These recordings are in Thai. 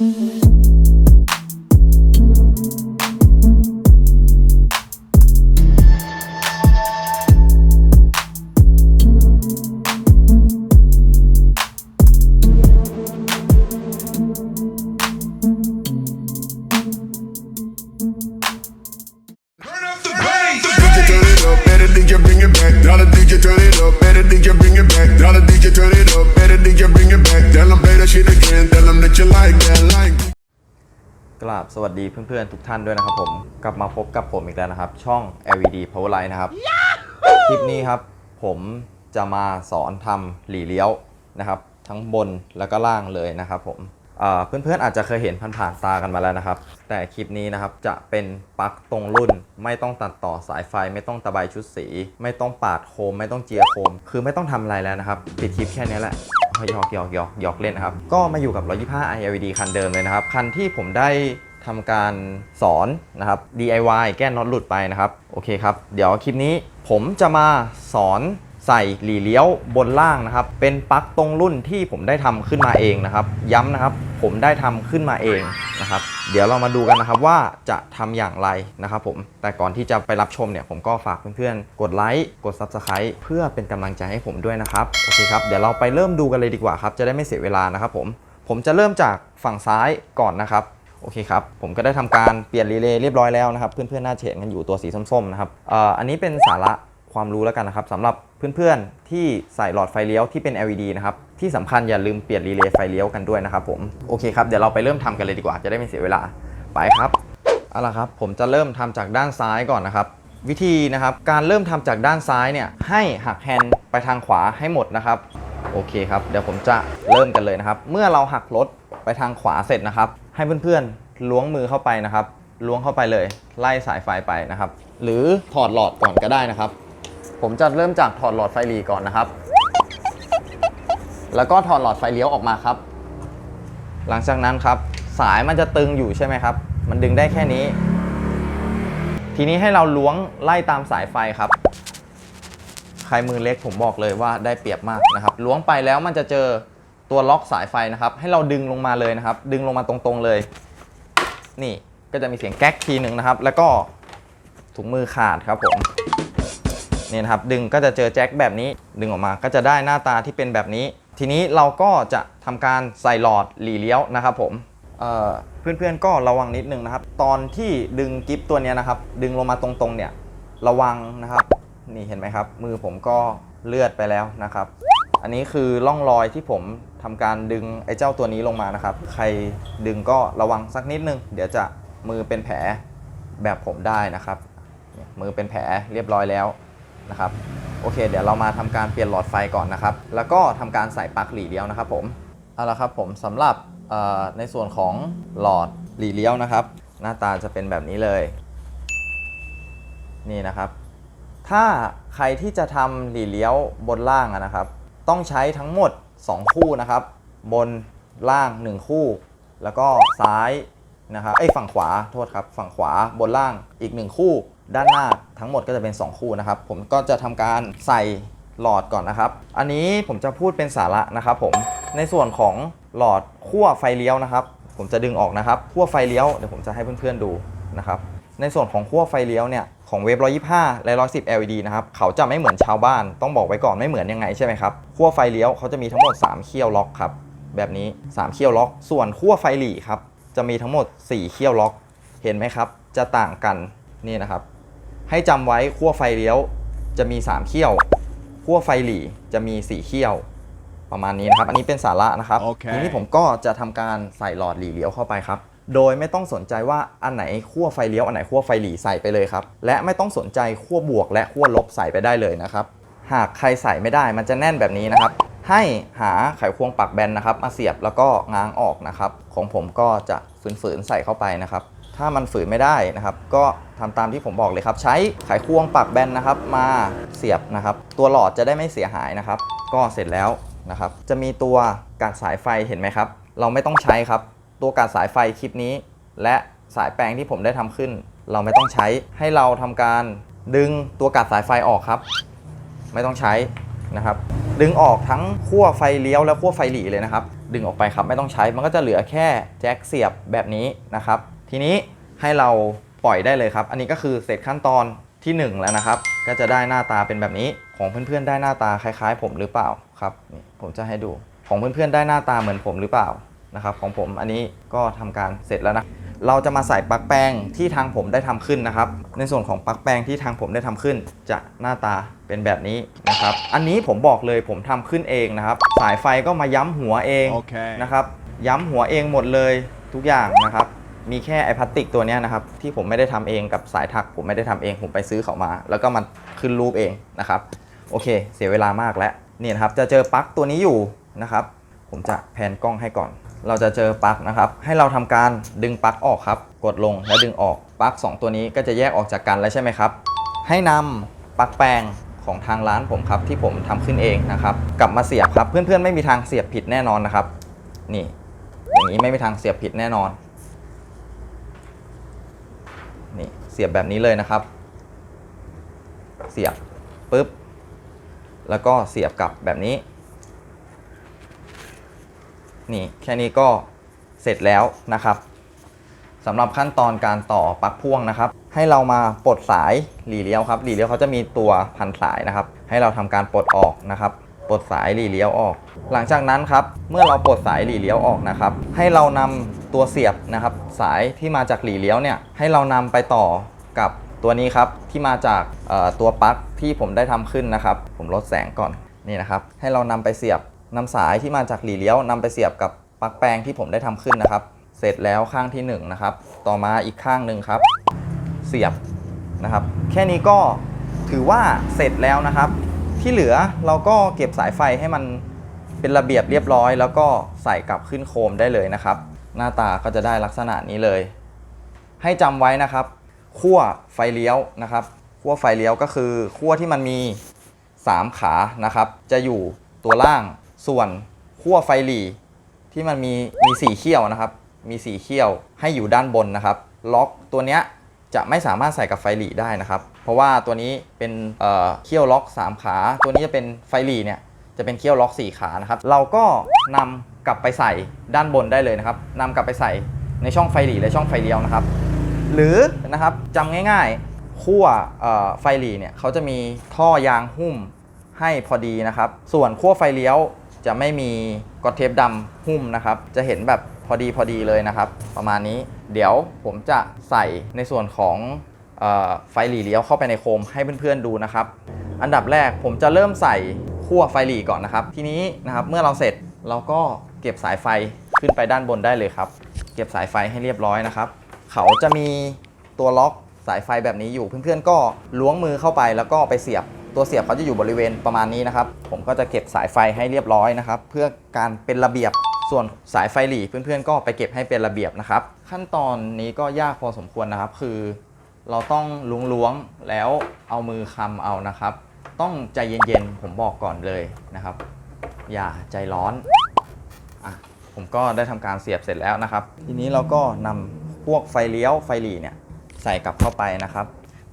Mm-hmm. เพื่อนๆ ทุกท่านด้วยนะครับผม กลับมาพบกับผมอีกแล้วนะครับ ช่อง LED Power Line นะครับ คลิปนี้ครับ ผมจะมาสอนทำหลีเลี้ยวนะครับ ทั้งบนแล้วก็ล่างเลยนะครับผมเอ่อเพื่อนๆอาจจะเคยเห็นผ่านๆตากันมาแล้วนะครับ แต่คลิปนี้นะครับจะเป็นปลั๊กตรงรุ่น ไม่ต้องตัดต่อสายไฟ ไม่ต้องตะไบชุดสี ไม่ต้องปาดโคม ไม่ต้องเจียโคม คือไม่ต้องทำอะไรแล้วนะครับปิดคลิปแค่นี้แหละหยอกหยอกหยอกหยอกเล่นนะครับ ก็มาอยู่กับ 125 iLVD คันเดิมเลยนะครับ คันที่ผมได้ ทำการสอนนะครับ DIY แก้น็อตหลุดไปนะครับ โอเคครับ เดี๋ยวคลิปนี้ผมจะมาสอนใส่หลีเลี้ยวบนล่างนะครับ เป็นปลั๊กตรงรุ่นที่ผมได้ทำขึ้นมาเองนะครับ ย้ำนะครับ ผมได้ทำขึ้นมาเองนะครับ เดี๋ยวเรามาดูกันนะครับว่าจะทำอย่างไรนะครับผม แต่ก่อนที่จะไปรับชมเนี่ยผมก็ฝากเพื่อนๆ กดไลค์ กด Subscribe เพื่อเป็นกำลังใจให้ผมด้วยนะครับ โอเคครับ เดี๋ยวเราไปเริ่มดูกันเลยดีกว่าครับ จะได้ไม่เสียเวลานะครับผม ผมจะเริ่มจากฝั่งซ้ายก่อนนะครับ โอเคครับ ผมก็ได้ทำการเปลี่ยนรีเลย์เรียบร้อยแล้วนะครับ เพื่อนๆน่าจะเห็นกันอยู่ตัวสีส้มๆนะครับอ,อ,อันนี้เป็นสาระความรู้แล้วกันนะครับสำหรับเพื่อนๆที่ใส่หลอดไฟเลี้ยวที่เป็น LED นะครับที่สำคัญอย่าลืมเปลี่ยนรีเลย์ไฟเลี้ยวกันด้วยนะครับผมโอเคครับเดี๋ยวเราไปเริ่มทำกันเลยดีกว่าจะได้ไม่เสียเวลาไปครับเอาละครับผมจะเริ่มทำจากด้านซ้ายก่อนนะครับ วิธีนะครับการเริ่มทำจากด้านซ้ายเนี่ยให้หักแฮนด์ไปทางขวาให้หมดนะครับโอเคครับเดี๋ยวผมจะเริ่มกันเลยนะครับ เมื่อเราหักรถไปทางขวาเสร็จนะครับ ให้เพื่อนๆล้วงมือเข้าไปนะครับ ล้วงเข้าไปเลย ไล่สายไฟไปนะครับ หรือถอดหลอดก่อนก็ได้นะครับ ผมจะเริ่มจากถอดหลอดไฟหลีก่อนนะครับ แล้วก็ถอดหลอดไฟเลี้ยวออกมาครับ หลังจากนั้นครับ สายมันจะตึงอยู่ใช่ไหมครับ มันดึงได้แค่นี้ ทีนี้ให้เราล้วงไล่ตามสายไฟครับใครมือเล็กผมบอกเลยว่าได้เปรียบมากนะครับ ล้วงไปแล้วมันจะเจอ ตัวล็อกสายไฟนะครับ ให้เราดึงลงมาเลยนะครับ ดึงลงมาตรงๆเลย นี่ก็จะมีเสียงแก๊กทีหนึ่งนะครับ แล้วก็ถุงมือขาดครับผมนี่นะครับดึงก็จะเจอแจ็คแบบนี้ดึงออกมาก็จะได้หน้าตาที่เป็นแบบนี้ ทีนี้เราก็จะทำการใส่หลอดหลีเลี้ยวนะครับผมเเพื่อนๆก็ระวังนิดนึงนะครับ ตอนที่ดึงกิฟตัวนี้นะครับ ดึงลงมาตรงๆเนี่ยระวังนะครับ นี่เห็นไหมครับ มือผมก็เลือดไปแล้วนะครับ อันนี้คือร่องรอยที่ผม ทำการดึงไอ้เจ้าตัวนี้ลงมานะครับ ใครดึงก็ระวังสักนิดนึง เดี๋ยวจะมือเป็นแผลแบบผมได้นะครับ มือเป็นแผลเรียบร้อยแล้วนะครับ โอเค เดี๋ยวเรามาทำการเปลี่ยนหลอดไฟก่อนนะครับ แล้วก็ทำการใส่ปลั๊กหลีเลี้ยวนะครับ ผม เอาละครับผมสำหรับในส่วนของหลอดหลีเลี้ยวนะครับ หน้าตาจะเป็นแบบนี้เลย นี่นะครับ ถ้าใครที่จะทำหลีเลี้ยวบนล่างนะครับ ต้องใช้ทั้งหมด 2 คู่นะครับ บนล่าง 1 คู่ แล้วก็ซ้ายนะครับเอ้ฝั่งขวาโทษครับ ฝั่งขวาบนล่างอีก 1 คู่ ด้านหน้าทั้งหมดก็จะเป็น 2 คู่นะครับ ผมก็จะทำการใส่หลอดก่อนนะครับ อันนี้ผมจะพูดเป็นสาระนะครับ ผมในส่วนของหลอดขั้วไฟเลี้ยวนะครับ ผมจะดึงออกนะครับขั้วไฟเลี้ยวเดี๋ยวผมจะให้เพื่อนๆดูนะครับ ในส่วนของขั้วไฟเลี้ยวเนี่ย ของเวฟ125 และ 110 LED นะครับ เขาจะไม่เหมือนชาวบ้าน ต้องบอกไว้ก่อนไม่เหมือนยังไงใช่ไหมครับ ขั้วไฟเลี้ยวเขาจะมีทั้งหมด 3 เขี้ยวล็อกครับ แบบนี้ 3 เขี้ยวล็อก ส่วนขั้วไฟหลีครับ จะมีทั้งหมด 4 เขี้ยวล็อก เห็นไหมครับ จะต่างกัน นี่นะครับ ให้จำไว้ขั้วไฟเลี้ยวจะมี 3 เขี้ยว ขั้วไฟหลีจะมี 4 เขี้ยว ประมาณนี้นะครับ อันนี้เป็นสาระนะครับโอเคทีนี้ผมก็จะทำการใส่หลอดหลีเลี้ยวเข้าไปครับ โดยไม่ต้องสนใจว่าอันไหนขั้วไฟเลี้ยวอันไหนขั้วไฟหลีใส่ไปเลยครับ และไม่ต้องสนใจขั้วบวกและขั้วลบใส่ไปได้เลยนะครับ หากใครใส่ไม่ได้มันจะแน่นแบบนี้นะครับ ให้หาไขควงปักแบนนะครับ มาเสียบแล้วก็ง้างออกนะครับ ของผมก็จะฝืนๆใส่เข้าไปนะครับ ถ้ามันฝืนไม่ได้นะครับ ก็ทำตามที่ผมบอกเลยครับ ใช้ไขควงปักแบนนะครับ มาเสียบนะครับ ตัวหลอดจะได้ไม่เสียหายนะครับ ก็เสร็จแล้วนะครับ จะมีตัวกากสายไฟเห็นไหมครับ เราไม่ต้องใช้ครับ ตัวกากสายไฟคลิปนี้ และสายแปลงที่ผมได้ทำขึ้น เราไม่ต้องใช้ให้เราทำการดึงตัวกากสายไฟออกครับ ไม่ต้องใช้นะครับ ดึงออกทั้งขั้วไฟเลี้ยวและขั้วไฟหลีเลยนะครับ ดึงออกไปครับไม่ต้องใช้มันก็จะเหลือแค่แจ็คเสียบแบบนี้นะครับ ทีนี้ให้เราปล่อยได้เลยครับ อันนี้ก็คือเสร็จขั้นตอนที่หนึ่งแล้วนะครับ ก็จะได้หน้าตาเป็นแบบนี้ของเพื่อนๆได้หน้าตาคล้าย ๆ ผมหรือเปล่าครับผมจะให้ดูของเพื่อนๆได้หน้าตาเหมือนผมหรือเปล่า นะครับของผมอันนี้ก็ทำการเสร็จแล้วนะเราจะมาใส่ปลั๊กแปลงที่ทางผมได้ทำขึ้นนะครับ ในส่วนของปลั๊กแปลงที่ทางผมได้ทำขึ้น จะหน้าตาเป็นแบบนี้นะครับ อันนี้ผมบอกเลยผมทำขึ้นเองนะครับ สายไฟก็มาย้ำหัวเองโอเคนะครับ ย้ำหัวเองหมดเลยทุกอย่างนะครับ มีแค่ไอพลาสติกตัวเนี้ยนะครับ ที่ผมไม่ได้ทำเองกับสายถัก ผมไม่ได้ทำเองผมไปซื้อเขามา แล้วก็มาขึ้นรูปเองนะครับโอเค เสียเวลามากแล้วนี่นะครับจะเจอปลั๊กตัวนี้อยู่นะครับ ผมจะแพนกล้องให้ก่อน เราจะเจอปลั๊กนะครับ ให้เราทำการดึงปลั๊กออกครับ กดลงแล้วดึงออกปลั๊ก2ตัวนี้ก็จะแยกออกจากกันแล้วใช่ไหมครับ ให้นำปลั๊กแปลงของทางร้านผมครับ ที่ผมทำขึ้นเองนะครับ กลับมาเสียบครับเพื่อนๆไม่มีทางเสียบผิดแน่นอนนะครับ นี่ อย่างนี้ไม่มีทางเสียบผิดแน่นอน นี่เสียบแบบนี้เลยนะครับ เสียบปุ๊บแล้วก็เสียบกลับแบบนี้ นี่แค่นี้ก็เสร็จแล้วนะครับสำหรับขั้นตอนการต่อปลั๊กพ่วงนะครับ ให้เรามาปลดสายหลีเลี้ยวครับหลีเลี้ยวเขาจะมีตัวพันสายนะครับ ให้เราทำการปลดออกนะครับปลดสายหลีเลี้ยวออก หลังจากนั้นครับ เมื่อเราปลดสายหลีเลี้ยวออกนะครับ ให้เรานำตัวเสียบนะครับ สายที่มาจากหลีเลี้ยวเนี่ย ให้เรานำไปต่อกับตัวนี้ครับ ที่มาจากตัวปลั๊กที่ผมได้ทำขึ้นนะครับ ผมลดแสงก่อนนี่นะครับ ให้เรานำไปเสียบ นำสายที่มาจากหลีเลี้ยวนำไปเสียบกับปลั๊กแปลงที่ผมได้ทำขึ้นนะครับ เสร็จแล้วข้างที่หนึ่งนะครับ ต่อมาอีกข้างหนึ่งครับ เสียบนะครับ แค่นี้ก็ถือว่าเสร็จแล้วนะครับ ที่เหลือเราก็เก็บสายไฟให้มันเป็นระเบียบเรียบร้อย แล้วก็ใส่กลับขึ้นโคมได้เลยนะครับ หน้าตาก็จะได้ลักษณะนี้เลย ให้จำไว้นะครับขั้วไฟเลี้ยวนะครับขั้วไฟเลี้ยวก็คือขั้วที่มันมี 3 ขานะครับ จะอยู่ตัวล่าง ส่วนขั้วไฟหลีที่มันมีมีสีเขี้ยวนะครับ มีสีเขี้ยวให้อยู่ด้านบนนะครับ ล็อกตัวเนี้ยจะไม่สามารถใส่กับไฟหลีได้นะครับ เพราะว่าตัวนี้เป็นเอ่อเขี้ยวล็อก 3 ขา ตัวนี้จะเป็นไฟหลีเนี่ยจะเป็นเขี้ยวล็อก 4 ขานะครับ เราก็นำกลับไปใส่ด้านบนได้เลยนะครับนำกลับไปใส่ในช่องไฟหลีและช่องไฟเลี้ยวนะครับ หรือนะครับจำง่ายๆขั้วไฟหลีเนี่ยเขาจะมีท่อยางหุ้มให้พอดีนะครับ ส่วนขั้วไฟเลี้ยว จะไม่มีกอเทปดำหุ้มนะครับ จะเห็นแบบพอดีพอดีเลยนะครับ ประมาณนี้ เดี๋ยวผมจะใส่ในส่วนของออไฟหลีเลี้ยวเข้าไปในโคมให้เพื่อนๆดูนะครับ อันดับแรกผมจะเริ่มใส่ขั้วไฟหลีก่อนนะครับ ทีนี้นะครับเมื่อเราเสร็จเราก็เก็บสายไฟขึ้นไปด้านบนได้เลยครับ เก็บสายไฟให้เรียบร้อยนะครับ เขาจะมีตัวล็อกสายไฟแบบนี้อยู่ เพื่อนๆก็ล้วงมือเข้าไปแล้วก็ไปเสียบ ตัวเสียบเขาจะอยู่บริเวณประมาณนี้นะครับ ผมก็จะเก็บสายไฟให้เรียบร้อยนะครับ เพื่อการเป็นระเบียบส่วนสายไฟหลีเพื่อนๆ ก็ไปเก็บให้เป็นระเบียบนะครับ ขั้นตอนนี้ก็ยากพอสมควรนะครับ คือเราต้องล้วงๆแล้วเอามือคำเอานะครับ ต้องใจเย็นๆผมบอกก่อนเลยนะครับ อย่าใจร้อนอะผมก็ได้ทำการเสียบเสร็จแล้วนะครับ ทีนี้เราก็นำพวกไฟเลี้ยวไฟหลีเนี่ยใส่กลับเข้าไปนะครับ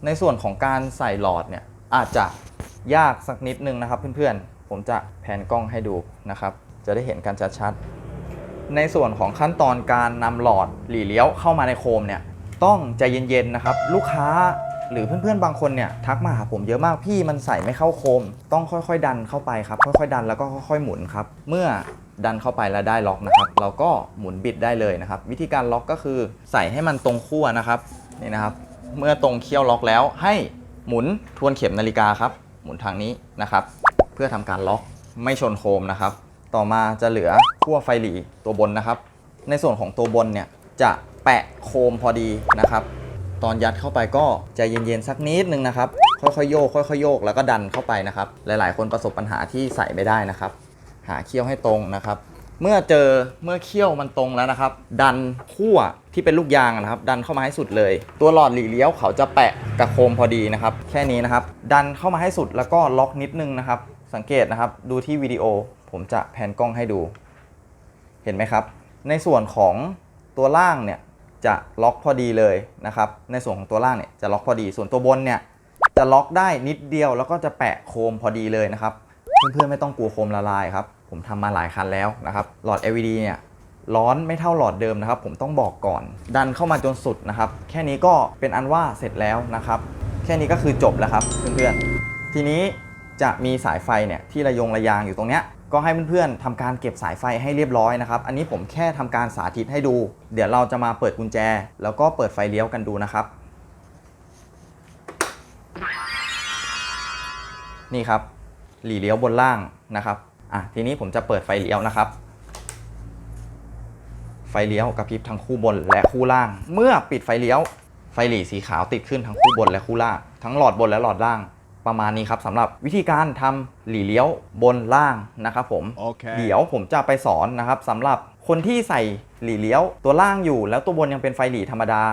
ในส่วนของการใส่หลอดเนี่ย อาจจะยากสักนิดนึงนะครับเพื่อนๆ ผมจะแผนกล้องให้ดูนะครับ จะได้เห็นกันชัดๆ ในส่วนของขั้นตอนการนำหลอดหลีเลี้ยวเข้ามาในโคมเนี่ยต้องใจเย็นๆนะครับ ลูกค้าหรือเพื่อนๆบางคนเนี่ยทักมาหาผมเยอะมากพี่มันใส่ไม่เข้าโคม ต้องค่อยๆ ดันเข้าไปครับ ค่อยๆ ดันแล้วก็ค่อยๆ หมุนครับ เมื่อดันเข้าไปแล้วได้ล็อกนะครับ เราก็หมุนบิดได้เลยนะครับ วิธีการล็อกก็คือใส่ให้มันตรงขั้วนะครับนี่นะครับ เมื่อตรงเคี้ยวล็อกแล้วให้ หมุนทวนเข็มนาฬิกาครับ หมุนทางนี้นะครับ เพื่อทำการล็อกไม่ชนโคมนะครับ ต่อมาจะเหลือขั้วไฟหลีตัวบนนะครับ ในส่วนของตัวบนเนี่ยจะแปะโคมพอดีนะครับ ตอนยัดเข้าไปก็ใจเย็นๆสักนิดนึงนะครับ ค่อยๆโยกค่อยๆโยกแล้วก็ดันเข้าไปนะครับ หลายๆ คนประสบปัญหาที่ใส่ไม่ได้นะครับ หาเขี้ยวให้ตรงนะครับ เมื่อเจอเมื่อเขี้ยวมันตรงแล้วนะครับ ดันขั้วที่เป็นลูกยางนะครับ ดันเข้ามาให้สุดเลย ตัวหลอดหลีเลี้ยวเขาจะแปะกับโคมพอดีนะครับ แค่นี้นะครับ ดันเข้ามาให้สุดแล้วก็ล็อกนิดนึงนะครับ สังเกตนะครับ ดูที่วิดีโอผมจะแผนกล้องให้ดู เห็นไหมครับ ในส่วนของตัวล่างเนี่ยจะล็อกพอดีเลยนะครับ ในส่วนของตัวล่างเนี่ยจะล็อกพอดี ส่วนตัวบนเนี่ยจะล็อกได้นิดเดียวแล้วก็จะแปะโคมพอดีเลยนะครับ เพื่อนๆไม่ต้องกลัวโคมละลายครับ ผมผมทำมาหลายคันแล้วนะครับหลอด LED เนี่ยร้อนไม่เท่าหลอดเดิมนะครับ ผมต้องบอกก่อน ดันเข้ามาจนสุดนะครับ แค่นี้ก็เป็นอันว่าเสร็จแล้วนะครับ แค่นี้ก็คือจบแล้วครับเพื่อนๆทีนี้จะมีสายไฟเนี่ยที่ระยงระยางอยู่ตรงเนี้ยก็ให้เพื่อนๆทำการเก็บสายไฟให้เรียบร้อยนะครับ อันนี้ผมแค่ทำการสาธิตให้ดู เดี๋ยวเราจะมาเปิดกุญแจ แล้วก็เปิดไฟเลี้ยวกันดูนะครับ นี่ครับ หลีเลี้ยวบนล่างนะครับ อะทีนี้ผมจะเปิดไฟเลี้ยวนะครับ ไฟเลี้ยวกระพริบทั้งคู่บนและคู่ล่าง เมื่อปิดไฟเลี้ยว ไฟหลีสีขาวติดขึ้นทั้งคู่บนและคู่ล่าง ทั้งหลอดบนและหลอดล่าง ประมาณนี้ครับสำหรับวิธีการทำหลีเลี้ยวบนล่างนะครับผมโอเคเดี๋ยวผมจะไปสอนนะครับสำหรับคนที่ใส่หลีเลี้ยวตัวล่างอยู่ แล้วตัวบนยังเป็นไฟหลีธรรมดา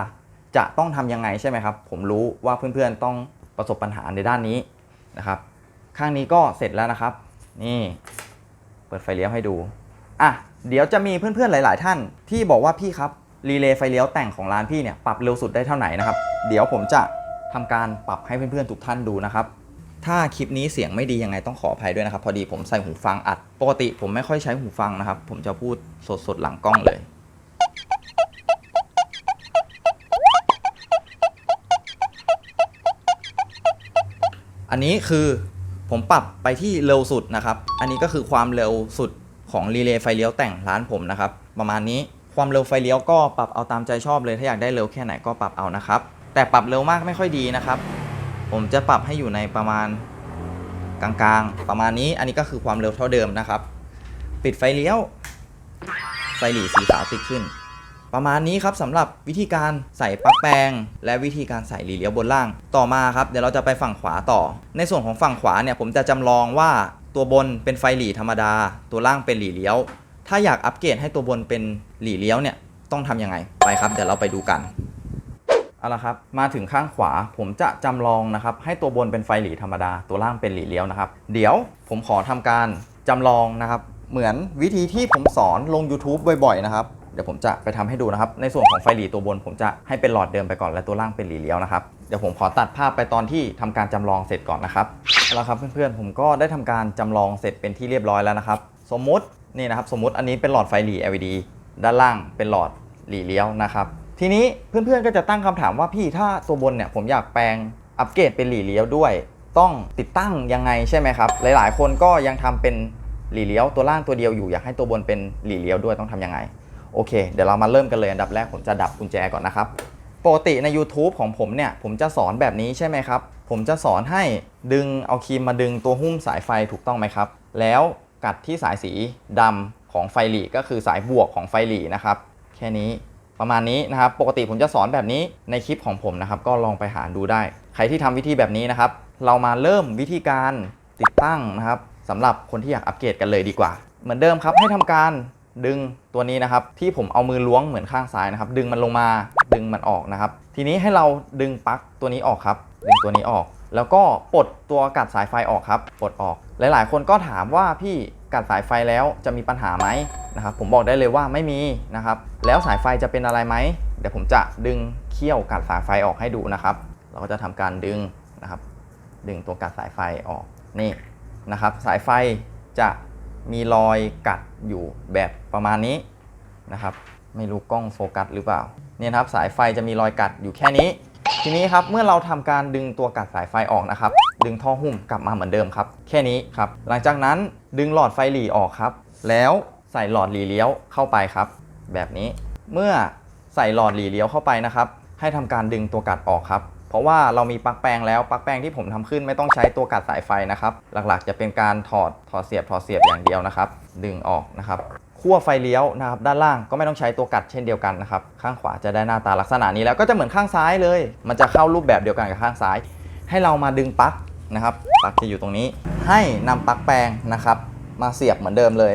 จะต้องทำยังไงใช่ไหมครับ ผมรู้ว่าเพื่อนๆต้องประสบปัญหาในด้านนี้นะครับ ข้างนี้ก็เสร็จแล้วนะครับ นี่เปิดไฟเลี้ยวให้ดูอะเดี๋ยวจะมีเพื่อนๆหลาย ๆ ท่าน ที่บอกว่าพี่ครับรีเลย์ไฟเลี้ยวแต่งของร้านพี่เนี่ยปรับเร็วสุดได้เท่าไหร่นะครับ เดี๋ยวผมจะทำการปรับให้เพื่อนๆทุกท่านดูนะครับ ถ้าคลิปนี้เสียงไม่ดียังไงต้องขออภัยด้วยนะครับ พอดีผมใส่หูฟังอัด ปกติผมไม่ค่อยใช้หูฟังนะครับ ผมจะพูดสดๆหลังกล้องเลยอันนี้คือ ผมปรับไปที่เร็วสุดนะครับ อันนี้ก็คือความเร็วสุดของรีเลย์ไฟเลี้ยวแต่งร้านผมนะครับ ประมาณนี้ความเร็วไฟเลี้ยวก็ปรับเอาตามใจชอบเลยถ้าอยากได้เร็วแค่ไหนก็ปรับเอานะครับ แต่ปรับเร็วมากไม่ค่อยดีนะครับ ผมจะปรับให้อยู่ในประมาณกลางๆ ประมาณนี้อันนี้ก็คือความเร็วเท่าเดิมนะครับ ปิดไฟเลี้ยวไฟหลีสีขาวติดขึ้น ประมาณนี้ครับสำหรับวิธีการใส่ปลั๊กแปลง และวิธีการใส่หลีเลี้ยวบนล่าง ต่อมาครับเดี๋ยวเราจะไปฝั่งขวาต่อ ในส่วนของฝั่งขวาเนี่ยผมจะจำลองว่าตัวบนเป็นไฟหลีธรรมดา ตัวล่างเป็นหลีเลี้ยว ถ้าอยากอัปเกรดให้ตัวบนเป็นหลีเลี้ยวเนี่ยต้องทำยังไงไปครับเดี๋ยวเราไปดูกันเอาละครับ มาถึงข้างขวาผมจะจำลองนะครับ ให้ตัวบนเป็นไฟหลีธรรมดา ตัวล่างเป็นหลีเลี้ยวนะครับ เดี๋ยวผมขอทำการจำลองนะครับ เหมือนวิธีที่ผมสอนลง YouTube บ่อยๆนะครับ เดี๋ยวผมจะไปทำให้ดูนะครับ ในส่วนของไฟหลีตัวบน ผมจะให้เป็นหลอดเดิมไปก่อนและตัวล่างเป็นหลีเลี้ยวนะครับ เดี๋ยวผมขอตัดภาพไปตอนที่ทำการจำลองเสร็จก่อนนะครับเอาละครับเพื่อนๆผมก็ได้ทำการจำลองเสร็จเป็นที่เรียบร้อยแล้วนะครับ สมมุตินี่นะครับสมมติอันนี้เป็นหลอดไฟหลี LED ด้านล่างเป็นหลอดหลีเลี้ยวนะครับ ทีนี้เพื่อนๆก็จะตั้งคำถามว่าพี่ถ้าตัวบนเนี่ยผมอยากแปลงอัปเกรดเป็นหลีเลี้ยวด้วย ต้องติดตั้งยังไงใช่ไหมครับ หลายๆ คนก็ยังทำเป็นหลีเลี้ยวตัวล่างตัวเดียวอยู่อยากให้ตัวบนเป็นหลีเลี้ยวด้วยต้องทำยังไง โอเค เดี๋ยวเรามาเริ่มกันเลยอันดับแรกผมจะดับกุญแจก่อนนะครับ ปกติใน YouTube ของผมเนี่ย ผมจะสอนแบบนี้ใช่ไหมครับ ผมจะสอนให้ดึงเอาครีมมาดึงตัวหุ้มสายไฟถูกต้องไหมครับ แล้วกัดที่สายสีดำของไฟหลีก็คือสายบวกของไฟหลีนะครับ แค่นี้ประมาณนี้นะครับ ปกติผมจะสอนแบบนี้ในคลิปของผมนะครับ ก็ลองไปหาดูได้ ใครที่ทำวิธีแบบนี้นะครับ เรามาเริ่มวิธีการติดตั้งนะครับสำหรับคนที่อยากอัปเกรดกันเลยดีกว่า เหมือนเดิมครับให้ทำการ ดึงตัวนี้นะครับ ที่ผมเอามือล้วงเหมือนข้างซ้ายนะครับ ดึงมันลงมาดึงมันออกนะครับ ทีนี้ให้เราดึงปลั๊กตัวนี้ออกครับ ดึงตัวนี้ออก แล้วก็ปลดตัวกัดสายไฟออกครับปลดออก หลาย ๆ คนก็ถามว่าพี่กัดสายไฟแล้วจะมีปัญหาไหมนะครับผมบอกได้เลยว่าไม่มีนะครับ แล้วสายไฟจะเป็นอะไรไหมเดี๋ยวผมจะดึงเขี้ยวกัดสายไฟออกให้ดูนะครับ เราก็จะทำการดึงนะครับ ดึงตัวกัดสายไฟออกนี่นะครับ สายไฟจะ มีรอยกัดอยู่แบบประมาณนี้นะครับ ไม่รู้กล้องโฟกัสหรือเปล่า เนี่ยครับสายไฟจะมีรอยกัดอยู่แค่นี้ ทีนี้ครับเมื่อเราทำการดึงตัวกัดสายไฟออกนะครับ ดึงท่อหุ้มกลับมาเหมือนเดิมครับ แค่นี้ครับ หลังจากนั้นดึงหลอดไฟหลีออกครับ แล้วใส่หลอดหลีเลี้ยวเข้าไปครับ แบบนี้ เมื่อใส่หลอดหลีเลี้ยวเข้าไปนะครับ ให้ทำการดึงตัวกัดออกครับ เพราะว่าเรามีปลั๊กแปลงแล้วปลั๊กแปลงที่ผมทำขึ้นไม่ต้องใช้ตัวกัดสายไฟนะครับ หลักๆ จะเป็นการถอดถอดเสียบถอดเสียบอย่างเดียวนะครับ ดึงออกนะครับขั้วไฟเลี้ยวนะครับด้านล่างก็ไม่ต้องใช้ตัวกัดเช่นเดียวกันนะครับ ข้างขวาจะได้หน้าตาลักษณะนี้แล้วก็จะเหมือนข้างซ้ายเลย มันจะเข้ารูปแบบเดียวกันกับข้างซ้าย ให้เรามาดึงปลั๊กนะครับปลั๊กจะอยู่ตรงนี้ ให้นำปลั๊กแปลงนะครับ มาเสียบเหมือนเดิมเลย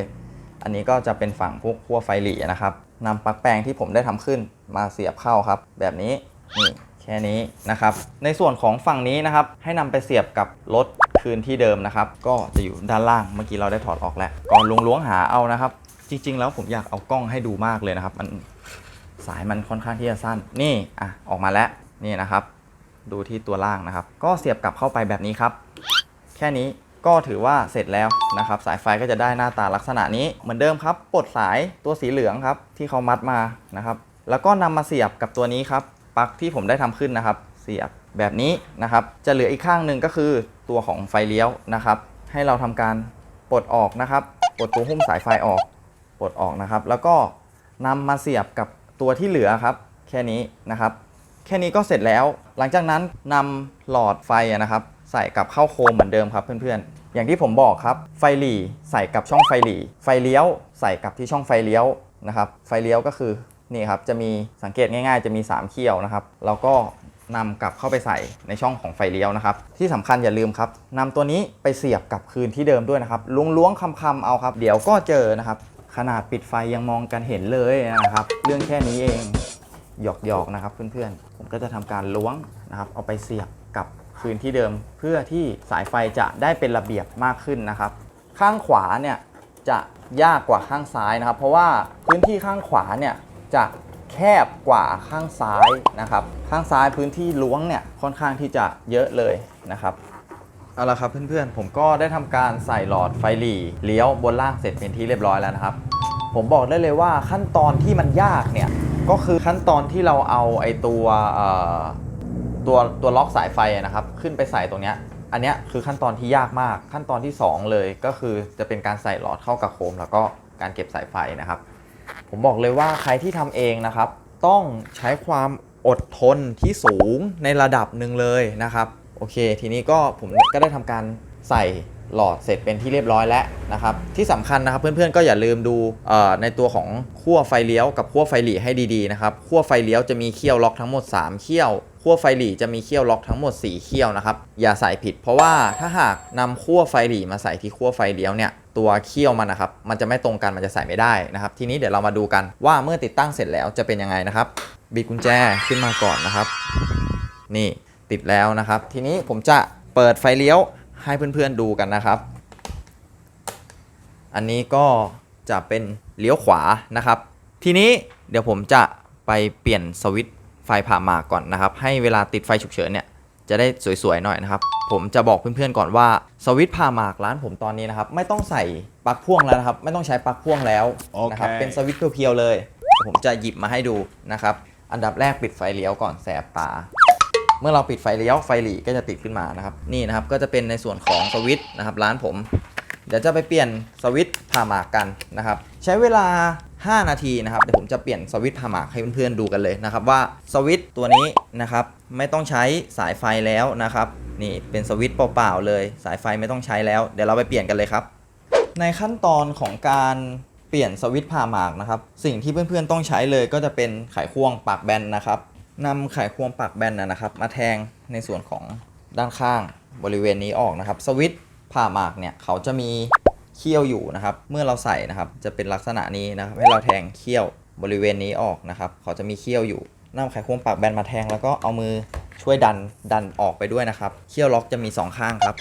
อันนี้ก็จะเป็นฝั่งพวกขั้วไฟหลีนะครับนำปลั๊กแปลงที่ผมได้ทำขึ้นมาเสียบเข้าครับ แบบนี้นี่ ค่นี้นะครับ ในส่วนของฝั่งนี้นะครับ ให้นำไปเสียบกับรถคืนที่เดิมนะครับ ก็จะอยู่ด้านล่างเมื่อกี้เราได้ถอดออกแล้วก่อนลงล้วงหาเอานะครับ จริง ๆ แล้วผมอยากเอากล้องให้ดูมากเลยนะครับ มันสายมันค่อนข้างที่จะสั้นนี่อะออกมาแล้วนี่นะครับ ดูที่ตัวล่างนะครับ ก็เสียบกลับเข้าไปแบบนี้ครับ แค่นี้ก็ถือว่าเสร็จแล้วนะครับ สายไฟก็จะได้หน้าตาลักษณะนี้เหมือนเดิมครับปลดสายตัวสีเหลืองครับ ที่เขามัดมานะครับ แล้วก็นำมาเสียบกับตัวนี้ครับ ปลั๊กที่ผมได้ทำขึ้นนะครับ เสียบแบบนี้นะครับ จะเหลืออีกข้างหนึ่งก็คือตัวของไฟเลี้ยวนะครับ ให้เราทำการปลดออกนะครับปลดตัวหุ้มสายไฟออกปลดออกนะครับ แล้วก็นำมาเสียบกับตัวที่เหลือครับ แค่นี้นะครับ แค่นี้ก็เสร็จแล้ว หลังจากนั้นนำหลอดไฟนะครับ ใส่กับเข้าโคมเหมือนเดิมครับเพื่อนๆ อย่างที่ผมบอกครับ ไฟหลีใส่กับช่องไฟหลีไฟเลี้ยวใส่กับที่ช่องไฟเลี้ยวนะครับ ไฟเลี้ยวก็คือ นี่ครับจะมีสังเกตง่ายๆ จะมี 3 เขี้ยวนะครับ แล้วก็นำกลับเข้าไปใส่ในช่องของไฟเลี้ยวนะครับ ที่สำคัญอย่าลืมครับนำตัวนี้ไปเสียบกับคืนที่เดิมด้วยนะครับล้วงๆคำๆเอาครับ เดี๋ยวก็เจอนะครับ ขนาดปิดไฟยังมองกันเห็นเลยนะครับ เรื่องแค่นี้เองหยอกๆนะครับเพื่อนๆ ผมก็จะทำการล้วงนะครับเอาไปเสียบกับคืนที่เดิม เพื่อที่สายไฟจะได้เป็นระเบียบมากขึ้นนะครับ ข้างขวาเนี่ยจะยากกว่าข้างซ้ายนะครับ เพราะว่าพื้นที่ข้างขวาเนี่ย จะแคบกว่าข้างซ้ายนะครับ ข้างซ้ายพื้นที่ล้วงเนี่ยค่อนข้างที่จะเยอะเลยนะครับเอาละครับเพื่อนๆ ผมก็ได้ทำการใส่หลอดไฟหลีเลี้ยวบนล่างเสร็จเป็นที่เรียบร้อยแล้วนะครับ ผมบอกได้เลยว่าขั้นตอนที่มันยากเนี่ยก็คือขั้นตอนที่เราเอาไอตัวตัวตัวล็อกสายไฟนะครับ ขึ้นไปใส่ตรงเนี้ยอันเนี้ยคือขั้นตอนที่ยากมากขั้นตอนที่ 2 เลยก็คือจะเป็นการใส่หลอดเข้ากับโคม แล้วก็การเก็บสายไฟนะครับ ผมบอกเลยว่าใครที่ทำเองนะครับ ต้องใช้ความอดทนที่สูงในระดับหนึ่งเลยนะครับโอเค ทีนี้ก็ผมก็ได้ทำการใส่หลอดเสร็จเป็นที่เรียบร้อยแล้วนะครับ ที่สำคัญนะครับเพื่อนๆก็อย่าลืมดูในตัวของขั้วไฟเลี้ยวกับขั้วไฟหลีให้ดีๆนะครับขั้วไฟเลี้ยวจะมีเขี้ยวล็อกทั้งหมด 3 เขี้ยว ขั้วไฟหลีจะมีเขี้ยวล็อกทั้งหมด 4 เขี้ยวนะครับ อย่าใส่ผิด เพราะว่าถ้าหากนำขั้วไฟหลีมาใส่ที่ขั้วไฟเลี้ยวเนี่ยตัวเขี้ยวมันนะครับ มันจะไม่ตรงกันมันจะใส่ไม่ได้นะครับ ทีนี้เดี๋ยวเรามาดูกันว่าเมื่อติดตั้งเสร็จแล้วจะเป็นยังไงนะครับบิดกุญแจขึ้นมาก่อนนะครับ นี่ติดแล้วนะครับ ทีนี้ผมจะเปิดไฟเลี้ยวให้เพื่อนๆดูกันนะครับ อันนี้ก็จะเป็นเลี้ยวขวานะครับ ทีนี้เดี๋ยวผมจะไปเปลี่ยนสวิตช์ ไฟผ่าหมากก่อนนะครับ ให้เวลาติดไฟฉุกเฉินเนี่ยจะได้สวยๆหน่อยนะครับ ผมจะบอกเพื่อนๆก่อนว่าสวิตช์ผ่าหมากร้านผมตอนนี้นะครับ ไม่ต้องใส่ปลั๊กพ่วงแล้วนะครับ ไม่ต้องใช้ปลั๊กพ่วงแล้วนะครับโอเคเป็นสวิตช์เพียวๆเลยเดี๋ยวผมจะหยิบมาให้ดูนะครับ อันดับแรกปิดไฟเลี้ยวก่อนแสบตา เมื่อเราปิดไฟเลี้ยวไฟหลีก็จะติดขึ้นมานะครับ นี่นะครับก็จะเป็นในส่วนของสวิตช์นะครับ ร้านผม เดี๋ยวจะไปเปลี่ยนสวิตช์ผ่าหมากกันนะครับ ใช้เวลา 5 นาทีนะครับเดี๋ยวผมจะเปลี่ยนสวิตช์ผ่าหมากให้เพื่อนๆดูกันเลยนะครับว่าสวิตช์ตัวนี้นะครับไม่ต้องใช้สายไฟแล้วนะครับนี่เป็นสวิตช์เปล่าๆเลย สายไฟไม่ต้องใช้แล้วเดี๋ยวเราไปเปลี่ยนกันเลยครับ ในขั้นตอนของการเปลี่ยนสวิตช์ผ่าหมากนะครับสิ่งที่เพื่อนๆต้องใช้เลยก็จะเป็นไขควงปากแบนนะครับนำไขควงปากแบนนะนะครับ มาแทงในส่วนของด้านข้างบริเวณนี้ออกนะครับ สวิตช์ผ่าหมากเนี่ยเขาจะมี เขี้ยวอยู่นะครับ เมื่อเราใส่นะครับ จะเป็นลักษณะนี้นะครับ ให้เราแทงเขี้ยวบริเวณนี้ออกนะครับ เขาจะมีเขี้ยวอยู่นำไขควงปากแบนมาแทงแล้วก็เอามือช่วยดันดันออกไปด้วยนะครับเขี้ยวล็อกจะมีสองข้างครับ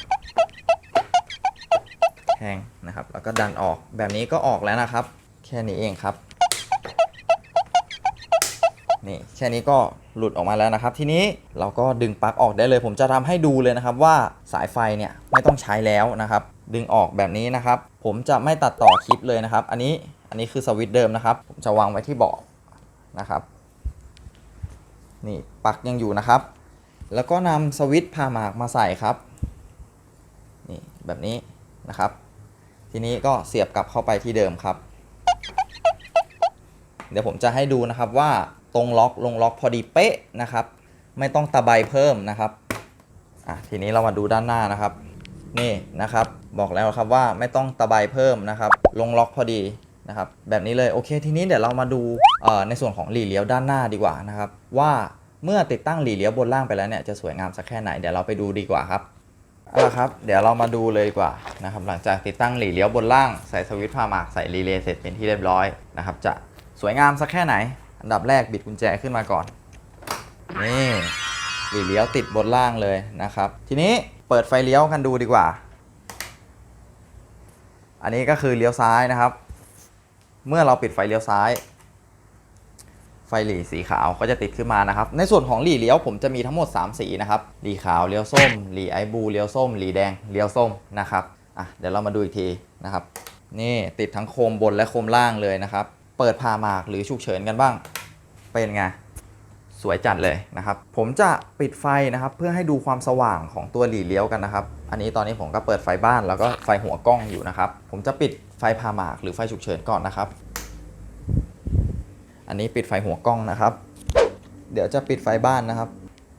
แทงนะครับ แล้วก็ดันออกแบบนี้ก็ออกแล้วนะครับ แค่นี้เองครับ นี่แค่นี้ก็หลุดออกมาแล้วนะครับ ทีนี้เราก็ดึงปลั๊กออกได้เลย ผมจะทำให้ดูเลยนะครับว่าสายไฟเนี่ยไม่ต้องใช้แล้วนะครับ ดึงออกแบบนี้นะครับ ผมจะไม่ตัดต่อคลิปเลยนะครับ อันนี้อันนี้คือสวิตช์เดิมนะครับ ผมจะวางไว้ที่เบาะนะครับ นี่ปักยังอยู่นะครับ แล้วก็นำสวิตช์ผ่าหมากมาใส่ครับ นี่แบบนี้นะครับ ทีนี้ก็เสียบกลับเข้าไปที่เดิมครับ เดี๋ยวผมจะให้ดูนะครับว่าตรงล็อกลงล็อกพอดีเป๊ะนะครับ ไม่ต้องตะไบเพิ่มนะครับอะทีนี้เรามาดูด้านหน้านะครับ นี่นะครับ บอกแล้วครับว่าไม่ต้องตะไบเพิ่มนะครับ ลงล็อกพอดีนะครับแบบนี้เลยโอเคทีนี้เดี๋ยวเรามาดูในส่วนของหลีเลี้ยวด้านหน้าดีกว่านะครับ ว่าเมื่อติดตั้งหลีเลี้ยวบนล่างไปแล้วเนี่ยจะสวยงามสักแค่ไหนเดี๋ยวเราไปดูดีกว่าครับเอาละครับเดี๋ยวเรามาดูเลยดีกว่านะครับหลังจากติดตั้งหลีเลี้ยวบนล่างใส่สวิตช์พาหมากใส่รีเลย์เสร็จเป็นที่เรียบร้อยนะครับ จะสวยงามสักแค่ไหน อันดับแรกบิดกุญแจขึ้นมาก่อนนี่ หลีเลี้ยวติดบนล่างเลยนะครับ ทีนี้เปิดไฟเลี้ยวกันดูดีกว่า อันนี้ก็คือเลี้ยวซ้ายนะครับ เมื่อเราปิดไฟเลี้ยวซ้าย ไฟหลีสีขาวก็จะติดขึ้นมานะครับ ในส่วนของหลีเลี้ยวผมจะมีทั้งหมด 3 สีนะครับ หลีขาวเลี้ยวส้ม หลีไอบูเลี้ยวส้ม หลีแดงเลี้ยวส้มนะครับ อะเดี๋ยวเรามาดูอีกทีนะครับ นี่ติดทั้งโคมบนและโคมล่างเลยนะครับ เปิดพาหมากหรือฉุกเฉินกันบ้าง เป็นไง สวยจัดเลยนะครับ ผมจะปิดไฟนะครับ เพื่อให้ดูความสว่างของตัวหลีเลี้ยวกันนะครับ อันนี้ตอนนี้ผมก็เปิดไฟบ้านแล้วก็ไฟหัวกล้องอยู่นะครับ ผมจะปิดไฟพาหมากหรือไฟฉุกเฉินก่อนนะครับ อันนี้ปิดไฟหัวกล้องนะครับ เดี๋ยวจะปิดไฟบ้านนะครับ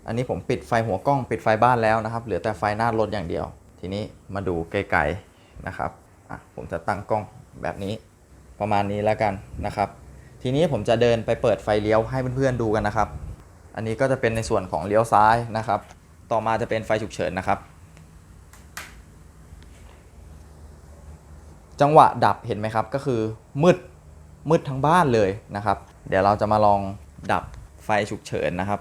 อันนี้ผมปิดไฟหัวกล้องปิดไฟบ้านแล้วนะครับ เหลือแต่ไฟหน้ารถอย่างเดียว ทีนี้มาดูไกลๆนะครับอะผมจะตั้งกล้องแบบนี้ประมาณนี้แล้วกันนะครับ ทีนี้ผมจะเดินไปเปิดไฟเลี้ยวให้เพื่อนๆดูกันนะครับ อันนี้ก็จะเป็นในส่วนของเลี้ยวซ้ายนะครับ ต่อมาจะเป็นไฟฉุกเฉินนะครับ จังหวะดับเห็นไหมครับ ก็คือมืดมืดทั้งบ้านเลยนะครับ เดี๋ยวเราจะมาลองดับไฟฉุกเฉินนะครับ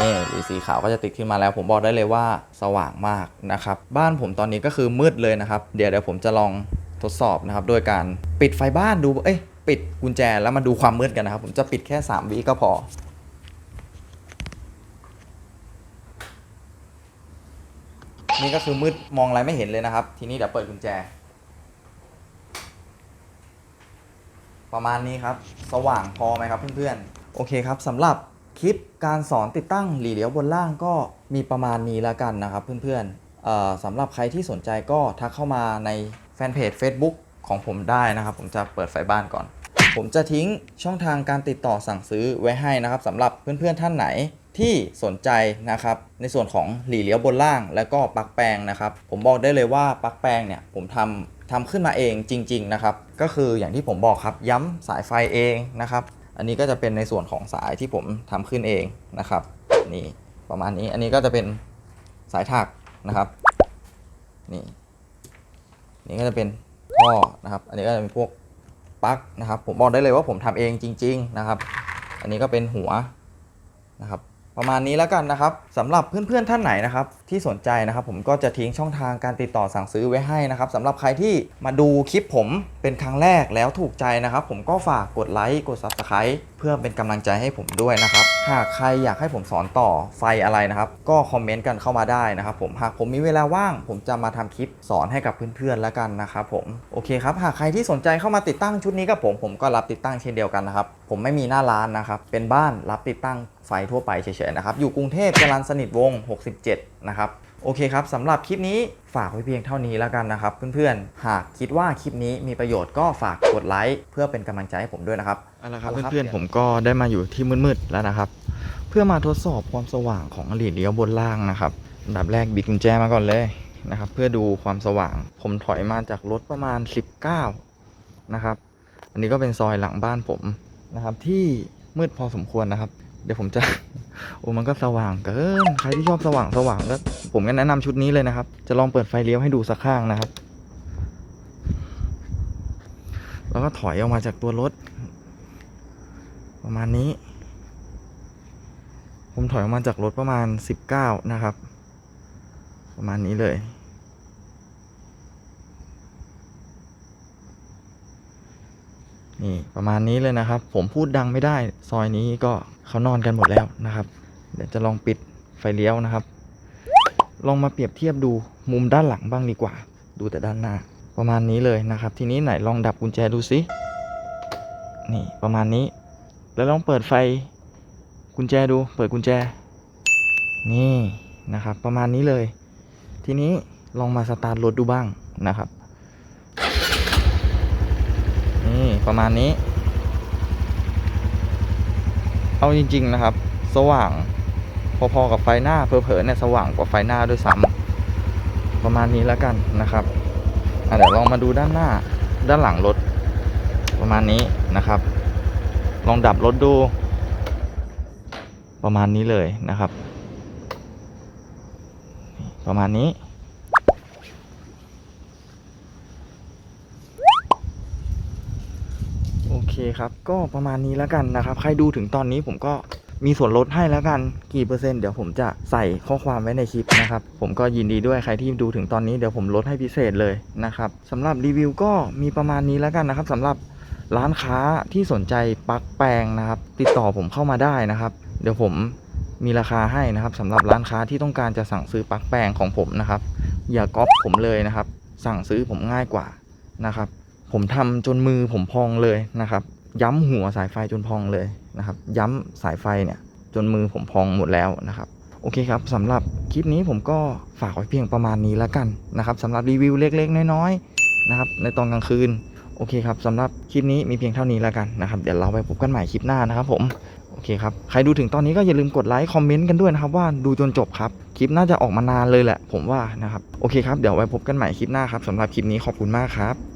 นี่หรือสีขาวก็จะติดขึ้นมาแล้ว ผมบอกได้เลยว่าสว่างมากนะครับ บ้านผมตอนนี้ก็คือมืดเลยนะครับ เดี๋ยวเดี๋ยวผมจะลองทดสอบนะครับ โดยการปิดไฟบ้านดูเอ้ย ปิดกุญแจแล้วมาดูความมืดกันนะครับ ผมจะปิดแค่ 3วิก็พอ นี่ก็คือมืดมองอะไรไม่เห็นเลยนะครับ ทีนี้เดี๋ยวเปิดกุญแจ ประมาณนี้ครับ สว่างพอไหมครับเพื่อนๆ โอเคครับสำหรับคลิปการสอนติดตั้งหลีเลี้ยวบนล่างก็มีประมาณนี้แล้วกันนะครับเพื่อนๆสำหรับใครที่สนใจก็ทักเข้ามาในแฟนเพจ Facebook ของผมได้นะครับ ผมจะเปิดไฟบ้านก่อน ผมจะทิ้งช่องทางการติดต่อสั่งซื้อไว้ให้นะครับสำหรับเพื่อนๆท่านไหนที่สนใจนะครับในส่วนของหลีเลี้ยวบนล่าง แล้วก็ปลั๊กแปลงนะครับ ผมบอกได้เลยว่าปลั๊กแปลงเนี่ยผมทำทำขึ้นมาเองจริง ๆนะครับ ก็คืออย่างที่ผมบอกครับย้ำสายไฟเองนะครับ อันนี้ก็จะเป็นในส่วนของสายที่ผมทำขึ้นเองนะครับนี่ประมาณนี้อันนี้ก็จะเป็นสายถักนะครับนี่นี่ก็จะเป็น อนะครับ อันนี้ก็จะเป็นพวกปลั๊กนะครับ ผมบอกได้เลยว่าผมทำเองจริง ๆนะครับ อันนี้ก็เป็นหัวนะครับ ประมาณนี้แล้วกันนะครับสำหรับเพื่อนๆท่านไหนนะครับ ที่สนใจนะครับ ผมก็จะทิ้งช่องทางการติดต่อสั่งซื้อไว้ให้นะครับสำหรับใครที่มาดูคลิปผมเป็นครั้งแรกแล้วถูกใจนะครับ ผมก็ฝากกดไลค์กด Subscribe เพื่อเป็นกำลังใจให้ผมด้วยนะครับ หากใครอยากให้ผมสอนต่อไฟอะไรนะครับ ก็คอมเมนต์กันเข้ามาได้นะครับผมหากผมมีเวลาว่าง ผมจะมาทำคลิปสอนให้กับเพื่อนๆแล้วกันนะครับผมโอเคครับหากใครที่สนใจเข้ามาติดตั้งชุดนี้กับผมผมก็รับติดตั้งเช่นเดียวกันนะครับผมไม่มีหน้าร้านนะครับเป็นบ้านรับติดตั้งไฟทั่วไปเฉยๆนะครับอยู่กรุงเทพจรัญสนิทวง 67 นะครับ โอเคครับสำหรับคลิปนี้ฝากไว้เพียงเท่านี้แล้วกันนะครับ เพื่อนๆ หากคิดว่าคลิปนี้มีประโยชน์ก็ฝากกดไลค์เพื่อเป็นกำลังใจให้ผมด้วยนะครับเอาละครับเพื่อนๆผมก็ได้มาอยู่ที่มืดๆแล้วนะครับ เพื่อมาทดสอบความสว่างของหลีดเลี้ยวบนล่างนะครับอันดับแรกบิดกุญแจมาก่อนเลยนะครับ เพื่อดูความสว่าง ผมถอยมาจากรถประมาณ 19นะครับ อันนี้ก็เป็นซอยหลังบ้านผมนะครับ ที่มืดพอสมควรนะครับ เดี๋ยวผมจะ โอ้มันก็สว่างเกินใครที่ชอบสว่างสว่างก็ผมก็แนะนำชุดนี้เลยนะครับ จะลองเปิดไฟเลี้ยวให้ดูสักข้างนะครับ แล้วก็ถอยออกมาจากตัวรถ ประมาณนี้ ผมถอยออกมาจากรถประมาณ 19 นะครับ ประมาณนี้เลย นี่ประมาณนี้เลยนะครับ ผมพูดดังไม่ได้ ซอยนี้ก็เขานอนกันหมดแล้วนะครับ เดี๋ยวจะลองปิดไฟเลี้ยวนะครับ ลองมาเปรียบเทียบดูมุมด้านหลังบ้างดีกว่า ดูแต่ด้านหน้า ประมาณนี้เลยนะครับ ทีนี้ไหนลองดับกุญแจดูสินี่ประมาณนี้ แล้วลองเปิดไฟกุญแจดู เปิดกุญแจ นี่นะครับ ประมาณนี้เลย ทีนี้ลองมาสตาร์ทรถดูบ้างนะครับ นี่ประมาณนี้ เอาจริง ๆ นะครับ สว่างพอๆกับไฟหน้าเพอๆเนี่ยสว่างกว่าไฟหน้าด้วยซ้ำประมาณนี้แล้วกันนะครับเดี๋ยวลองมาดูด้านหน้าด้านหลังรถ ประมาณนี้นะครับ ลองดับรถดู ประมาณนี้เลยนะครับ ประมาณนี้ โอเคครับ ก็ประมาณนี้แล้วกันนะครับ ใครดูถึงตอนนี้ผมก็มีส่วนลดให้แล้วกันกี่เปอร์เซ็นต์เดี๋ยวผมจะใส่ข้อความไว้ในคลิปนะครับ ผมก็ยินดีด้วยใครที่ดูถึงตอนนี้เดี๋ยวผมลดให้พิเศษเลยนะครับสำหรับรีวิวก็มีประมาณนี้แล้วกันนะครับสำหรับร้านค้าที่สนใจปลั๊กแปลงนะครับ ติดต่อผมเข้ามาได้นะครับ เดี๋ยวผมมีราคาให้นะครับสำหรับร้านค้าที่ต้องการจะสั่งซื้อปลั๊กแปลงของผมนะครับ อย่าก๊อปผมเลยนะครับ สั่งซื้อผมง่ายกว่านะครับ ผมทำจนมือผมพองเลยนะครับ ย้ำหัวสายไฟจนพองเลยนะครับ ย้ำสายไฟเนี่ยจนมือผมพองหมดแล้วนะครับโอเคครับสำหรับคลิปนี้ผมก็ฝากไว้เพียงประมาณนี้แล้วกันนะครับสำหรับรีวิวเล็กๆ น้อยๆนะครับในตอนกลางคืนโอเคครับสำหรับคลิปนี้มีเพียงเท่านี้แล้วกันนะครับเดี๋ยวเราไปพบกันใหม่คลิปหน้านะครับผมโอเคครับใครดูถึงตอนนี้ก็อย่าลืมกดไลค์คอมเมนต์กันด้วยนะครับว่าดูจนจบครับคลิปน่าจะออกมานานเลยแหละ ผมว่านะครับโอเคครับเดี๋ยวไว้พบกันใหม่คลิปหน้าครับสำหรับคลิปนี้ขอบคุณมากครับ